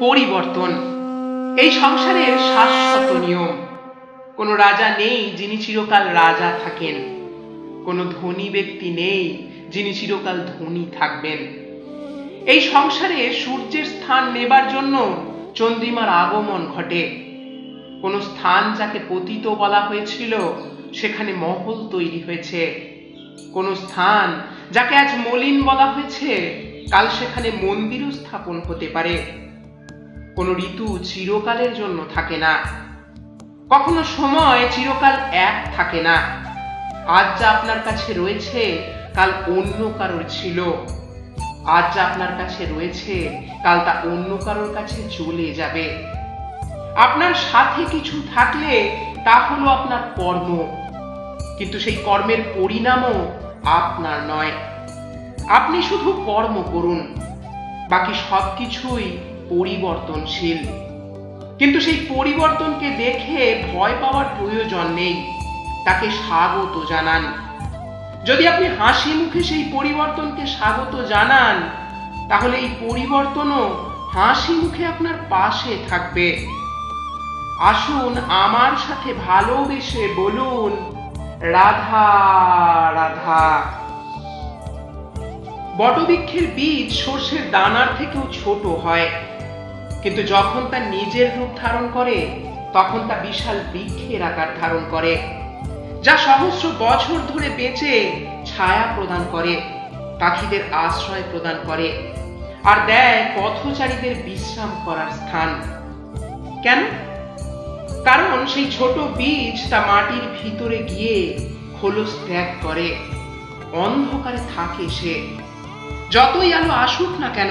পরিবর্তন। এই সংসারের শাশ্বত নিয়ম। কোনো রাজা নেই যিনি চিরকাল রাজা থাকেন। কোনো ধনী ব্যক্তি নেই যিনি চিরকাল ধনী থাকবেন। এই সংসারে সূর্যের স্থান নেবার জন্য চন্দ্রিমার আগমন ঘটে। কোনো স্থান যাকে পতিত বলা হয়েছিল, সেখানে মহল তৈরি হয়েছে। কোনো স্থান যাকে আজ মলিন বলা হয়েছে, কাল সেখানে মন্দিরও স্থাপন হতে পারে। কোনো ঋতু চিরকালের জন্য থাকে না। কখনো সময় চিরকাল এক থাকে না। আজ যা আপনার কাছে রয়েছে, কাল অন্য কারোর ছিল। আজ যা আপনার কাছে রয়েছে, কাল তা অন্য কারোর কাছে চলে যাবে। আপনার সাথে কিছু থাকলে তা হলো আপনার কর্ম। কিন্তু সেই কর্মের পরিণামও আপনার নয়। আপনি শুধু কর্ম করুন, বাকি সবকিছুই পরিবর্তনশীল। কিন্তু সেই পরিবর্তনকে দেখে ভয় পাওয়ার প্রয়োজন নেই। তাকে স্বাগত জানান। যদি আপনি হাসি মুখে সেই পরিবর্তনকে স্বাগত জানান, তাহলে এই পরিবর্তনও হাসি মুখে আপনার পাশে থাকবে। আসুন আমার সাথে ভালোবেসে বলুন, রাধা রাধা। বটবৃক্ষের বীজ সর্ষের দানার থেকেও ছোট হয়। কিন্তু যখন তা নিজের রূপ ধারণ করে, তখন তা বিশাল বৃক্ষের আকার ধারণ করে, যা সহস্র বছর ধরে বেঁচে ছায়া প্রদান করে, পাখিদের আশ্রয় প্রদান করে, আর দেয় পথচারীদের বিশ্রাম করার স্থান। কেন? কারণ সেই ছোট বীজ তা মাটির ভিতরে গিয়ে খোলস ত্যাগ করে, অন্ধকারে থাকে সে। যতই আলো আসুক না কেন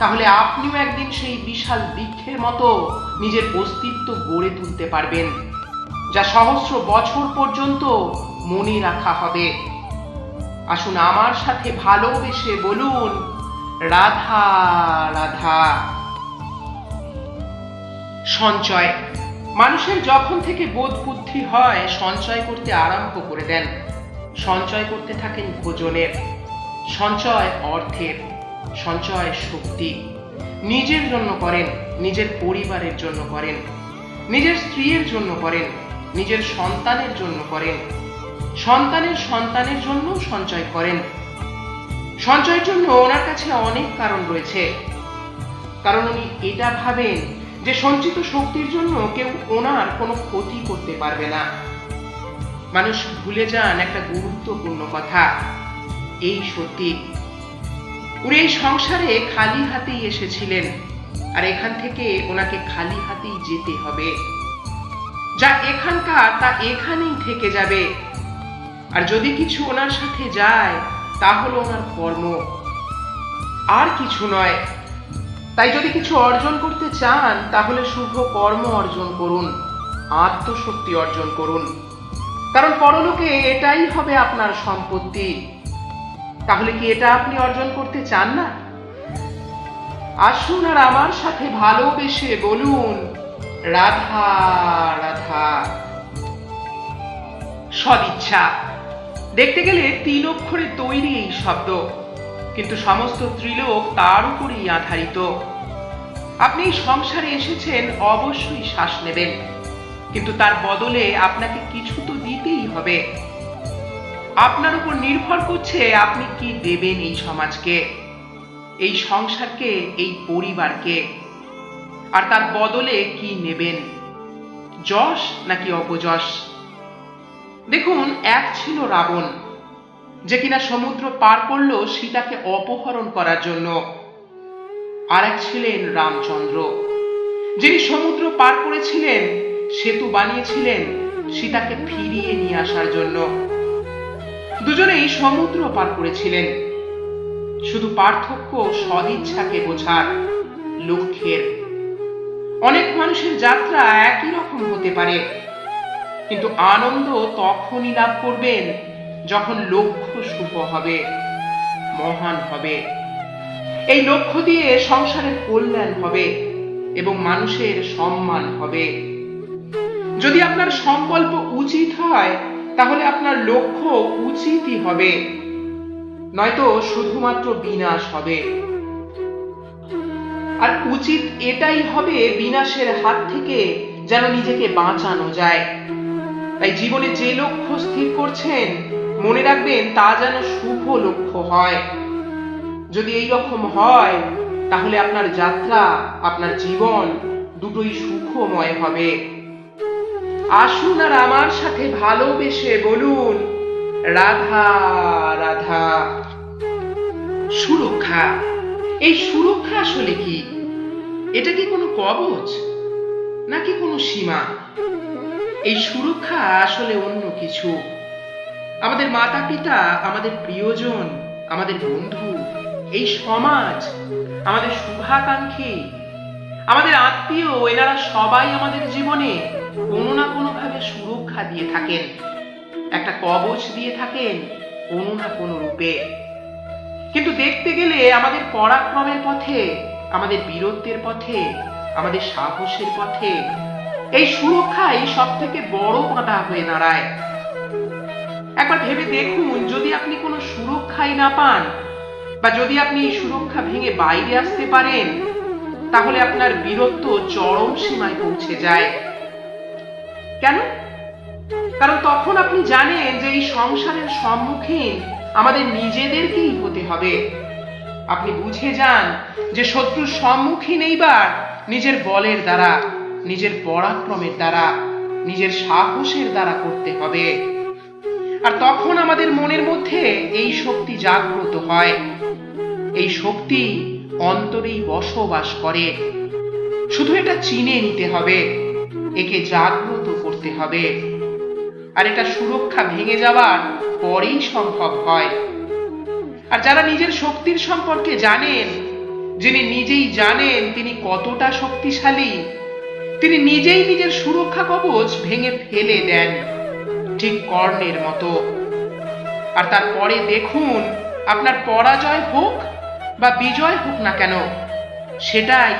তাহলে আপনিও একদিন সেই বিশাল বৃক্ষের মতো নিজের অস্তিত্ব গড়ে তুলতে পারবেন, যা সহস্র বছর পর্যন্ত মনে রাখা হবে। আসুন আমার সাথে ভালোবেসে বলুন, রাধা রাধা। সঞ্চয়। মানুষের যখন থেকে বোধ বুদ্ধি হয়, সঞ্চয় করতে আরম্ভ করে দেন। সঞ্চয় করতে থাকেন ভোজনের। সঞ্চয় অর্থের। সঞ্চয় শক্তি। নিজের জন্য করেন, নিজের পরিবারের জন্য করেন, নিজের স্ত্রীর জন্য করেন, নিজের সন্তানের জন্য করেন। সন্তানের সন্তানের জন্য সঞ্চয় করেন। সঞ্চয়ের জন্য ওনার কাছে অনেক কারণ রয়েছে। কারণ উনি এটা ভাবেন যে সঞ্চিত শক্তির জন্য কেউ ওনার কোনো ক্ষতি করতে পারবে না। মানুষ ভুলে যান একটা গুরুত্বপূর্ণ কথা, এই সত্যি উনি এই সংসারে খালি হাতেই এসেছিলেন, আর এখান থেকে ওনাকে খালি হাতেই যেতে হবে। যা এখানকার, তা এখানেই থেকে যাবে। আর যদি কিছু ওনার সাথে যায়, তা হলো ওনার কর্ম। আর কিছু নয়। তাই যদি কিছু অর্জন করতে চান, তাহলে শুভ কর্ম অর্জন করুন, আত্মশক্তি অর্জন করুন। কারণ পরলোকে এটাই হবে আপনার সম্পত্তি। তাহলে কি এটা আপনি অর্জন করতে চান না? আসুন আর আমার সাথে ভালোবেসে বলুন, রাধা রাধা। সদিচ্ছা দেখতে গেলে তিন অক্ষরে তৈরি এই শব্দ, কিন্তু সমস্ত ত্রিলোক তার উপরেই আধারিত। আপনি সংসারে এসেছেন, অবশ্যই শ্বাস নেবেন, কিন্তু তার বদলে আপনাকে কিছু তো দিতেই হবে। আপনার উপর নির্ভর করছে আপনি কি দেবেন এই সমাজকে, এই সংসারকে, এই পরিবারকে, আর তার বদলে কি নেবেন? যশ নাকি অপযশ? দেখুন, এক ছিল রাবণ, যে কিনা সমুদ্র পার করল সীতাকে অপহরণ করার জন্য। আর এক ছিলেন রামচন্দ্র, যিনি সমুদ্র পার করেছিলেন, সেতু বানিয়েছিলেন, সীতাকে ফিরিয়ে নিয়ে আসার জন্য। দুজনেই সমুদ্র পার করেছিলেন। শুধু পার্থক্য সদিচ্ছাকে বোঝার লক্ষ্যের। অনেক মানুষের যাত্রা একই রকম হতে পারে, কিন্তু আনন্দ তখনই লাভ করবেন যখন লক্ষ্য শুভ হবে, মহান হবে। এই লক্ষ্য দিয়ে সংসারের কল্যাণ হবে এবং মানুষের সম্মান হবে। যদি আপনার সংকল্প উচিত হয় তাহলে আপনার লক্ষ্য উচিতই হবে। নয়তো শুধুমাত্র বিনাশ হবে। আর উচিত এটাই হবে বিনাশের হাত থেকে যেন নিজেকে বাঁচানো যায়। তাই জীবনে যে লক্ষ্য স্থির করছেন, মনে রাখবেন তা যেন শুভ লক্ষ্য হয়। যদি এই রকম হয়, তাহলে আপনার যাত্রা, আপনার জীবন দুটোই সুখময় হবে। আসুন আর আমার সাথে ভালোবেসে বলুন। রাধা রাধা। সুরক্ষা। এই সুরক্ষা আসলে কি? এটা কি কোনো কবচ? নাকি কোনো সীমা? এই সুরক্ষা আসলে অন্য কিছু। আমাদের মাতা পিতা আমাদের প্রিয়জন, আমাদের বন্ধু, এই সমাজ, আমাদের শুভাকাঙ্ক্ষী আমাদের আত্মীয় এনারা সবাই আমাদের জীবনে কোনো না কোনো ভাবে সুরক্ষা দিয়ে থাকেন। একটা কবচ দিয়ে থাকেন কোনো না কোনো রূপে। কিন্তু দেখতে গেলে আমাদের পরাক্রমের পথে, আমাদের বীরত্বের পথে, আমাদের সাহসের পথে এই সুরক্ষাই সব থেকে বড় বাধা হয়ে দাঁড়ায়। একবার ভেবে দেখুন, যদি আপনি কোনো সুরক্ষাই না পান বা যদি আপনি সুরক্ষা ভেঙে বাইরে আসতে পারেন তাহলে আপনার বীরত্ব চরম সীমায় পৌঁছে যায়। কেন? কারণ তখন আপনি জানেন যে এই সংসারের সম্মুখীন আমাদের নিজেদেরকেই হতে হবে। আপনি বুঝে যান যে শত্রুর সম্মুখীন এইবার নিজের বলের দ্বারা, নিজের পরাক্রমের দ্বারা, নিজের সাহসের দ্বারা করতে হবে। আর তখন আমাদের মনের মধ্যে এই শক্তি জাগ্রত হয়। এই শক্তি অন্তরেই বসবাস করে। শুধু এটা চিনে নিতে হবে, একে জাগ্রত করতে হবে। আর এটা সুরক্ষা ভেঙে যাওয়ার পরেই সম্ভব হয়। আর যারা নিজের শক্তির সম্পর্কে জানেন, যিনি নিজেই জানেন তিনি কতটা শক্তিশালী, তিনি নিজেই নিজের সুরক্ষা কবচ ভেঙে ফেলে দেন, ঠিক কর্ণের মতো। আর তারপরে দেখুন, আপনার পরাজয় হোক বা বিজয় হোক না কেন, সেটাই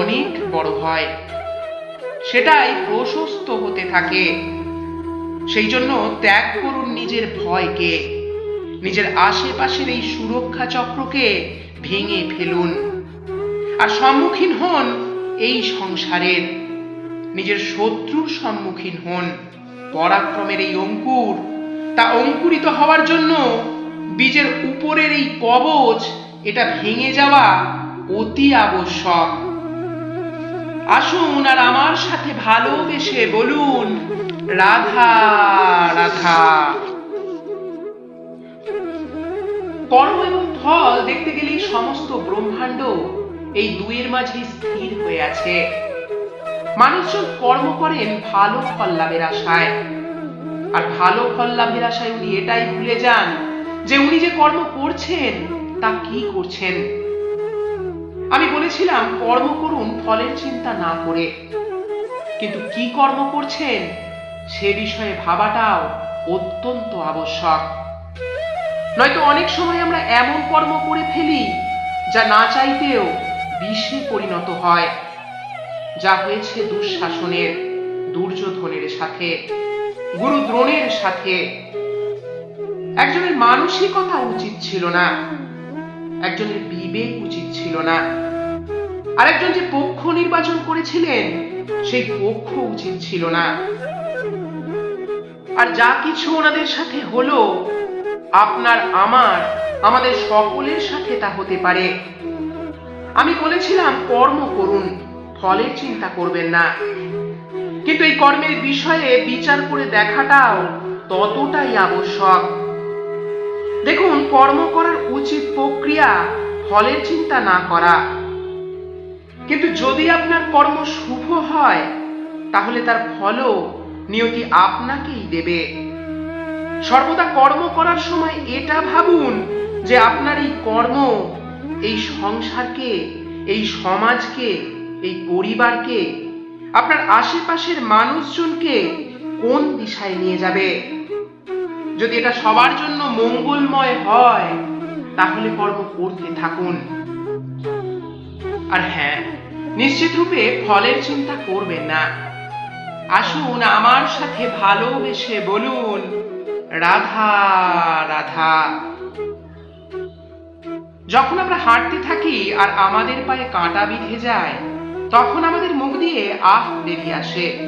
অনেক বড় হয় সেটাই প্রশস্ত হতে থাকে। সেই জন্য ত্যাগ করুন নিজের ভয়কে, নিজের আশেপাশের এই সুরক্ষা চক্রকে ভেঙে ফেলুন। আর সম্মুখীন হন এই সংসারের, নিজের শত্রুর সম্মুখীন হন। পরাক্রমের এই অঙ্কুর, তা অঙ্কুরিত হওয়ার জন্য বীজের উপরের এই কবচ এটা ভেঙে যাওয়া অতি আবশ্যক। আসুন আর আমার সাথে ভালোবেসে বলুন, রাধা রাধা। কর্ম এবং ফল দেখতে গেলেই সমস্ত ব্রহ্মাণ্ড এই দুইয়ের মাঝে স্থির হয়ে আছে। মানুষজন কর্ম করেন ভালো ফল লাভের আশায়। আর ভালো ফল লাভের আশায় উনি এটাই ভুলে যান যে উনি যে কর্ম করছেন তা কি করছেন? আমি বলেছিলাম, কর্ম করুন, ফলের চিন্তা না করে। কিন্তু কি কর্ম করছেন? সে বিষয়ে ভাবাটাও অত্যন্ত আবশ্যক। নয়তো অনেক সময় আমরা এমন কর্ম করে ফেলি, যা না চাইতেও বিষে পরিণত হয়। যা হয়েছে দুঃশাসনের, দুর্যোধনের সাথে, গুরু দ্রোণের সাথে। একজনের মানসিকতা উচিত ছিল না। একজনের বিবেক উচিত ছিল না, আরেকজন যে পক্ষ নির্বাচন করেছিলেন, সেই পক্ষ উচিত ছিল না। আর যা কিছু ওনাদের সাথে হলো, আপনার, আমার, আমাদের সকলের সাথে তা হতে পারে। আমি বলেছিলাম, কর্ম করুন, ফলের চিন্তা করবেন না। কিন্তু এই কর্মের বিষয়ে বিচার করে দেখাটাও ততটাই আবশ্যক। দেখুন, কর্ম করার উচিত প্রক্রিয়া ফলের চিন্তা না করা। কিন্তু যদি আপনার কর্ম শুভ হয়, তাহলে তার ফলও নিয়তি আপনাকেই দেবে। সর্বদা কর্ম করার সময় এটা ভাবুন যে আপনার এই কর্ম এই সংসারকে, এই সমাজকে, এই পরিবারকে, আপনার আশেপাশের মানুষজনকে কোন দিশায় নিয়ে যাবে? যদি এটা সবার জন্য মঙ্গলময় হয়, তাহলে কর্ম করতে থাকুন। আর হ্যাঁ নিশ্চিত রূপে ফলের চিন্তা করবেন না। আসুন আমার সাথে ভালোবেসে বলুন, রাধা রাধা। যখন আমরা হাঁটতে থাকি আর আমাদের পায়ে কাঁটা বিঁধে যায়, তখন আমাদের মুখ দিয়ে আহ বেরিয়ে আসে,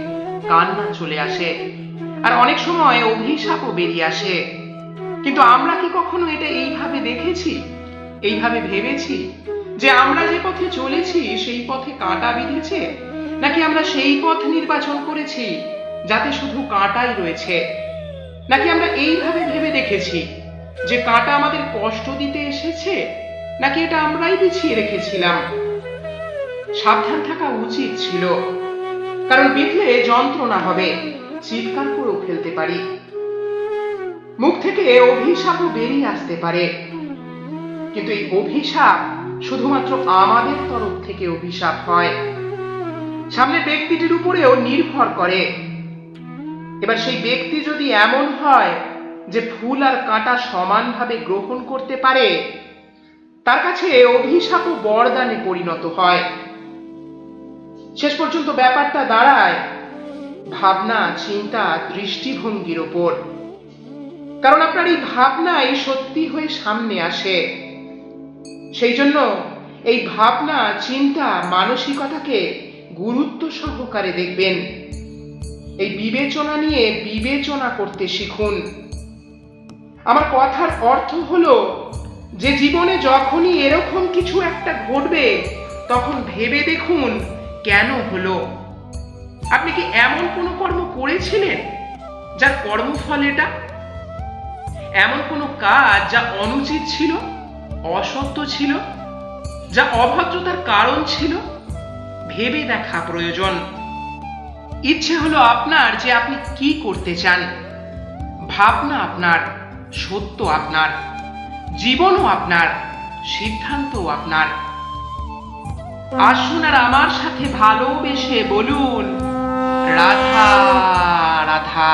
কান্না চলে আসে। আর অনেক সময় অভিশাপও বেরিয়ে আসে। কিন্তু আমরা কি কখনো এটা এইভাবে দেখেছি? এইভাবে ভেবেছি যে আমরা যে পথে চলেছি সেই পথে কাঁটা বিঁধেছে? নাকি আমরা সেই পথ নির্বাচন করেছি যাতে শুধু কাঁটাই রয়েছে? নাকি আমরা এইভাবে ভেবে দেখেছি যে কাঁটা আমাদের কষ্ট দিতে এসেছে? নাকি এটা আমরাই বিছিয়ে রেখেছিলাম? সাবধান থাকা উচিত ছিল। কারণ বিধলে যন্ত্রণা হবে। চিৎকার করেও ফেলতে পারি। মুখ থেকে অভিশাপও বেরিয়ে আসতে পারে। কিন্তু এই অভিশাপ শুধুমাত্র আমাদের তরফ থেকে অভিশাপ হয়। সামনের ব্যক্তিটির উপরেও নির্ভর করে। এবার সেই ব্যক্তি যদি এমন হয় যে ফুল আর কাঁটা সমানভাবে গ্রহণ করতে পারে, তার কাছে অভিশাপও বরদানে পরিণত হয়। শেষ পর্যন্ত ব্যাপারটা দাঁড়ায় ভাবনা, চিন্তা, দৃষ্টিভঙ্গির ওপর। কারণ আপনার এই ভাবনাই সত্যি হয়ে সামনে আসে। সেই জন্য এই ভাবনা, চিন্তা, মানসিকতাকে গুরুত্ব সহকারে দেখবেন। এই বিবেচনা নিয়ে বিবেচনা করতে শিখুন। আমার কথার অর্থ হলো, যে জীবনে যখনই এরকম কিছু একটা ঘটবে, তখন ভেবে দেখুন কেন হলো। আপনি কি এমন কোনো কর্ম করেছিলেন যার কর্মফল এটা? এমন কোনো কাজ যা অনুচিত ছিল, অসত্য ছিল, যা অভদ্রতার কারণ ছিল? ভেবে দেখা প্রয়োজন। ইচ্ছে হলো আপনার যে আপনি কি করতে চান। ভাবনা আপনার, সত্য আপনার, জীবনও আপনার, সিদ্ধান্তও আপনার। আসুন আর আমার সাথে ভালোবেসে বলুন রাধা রাধা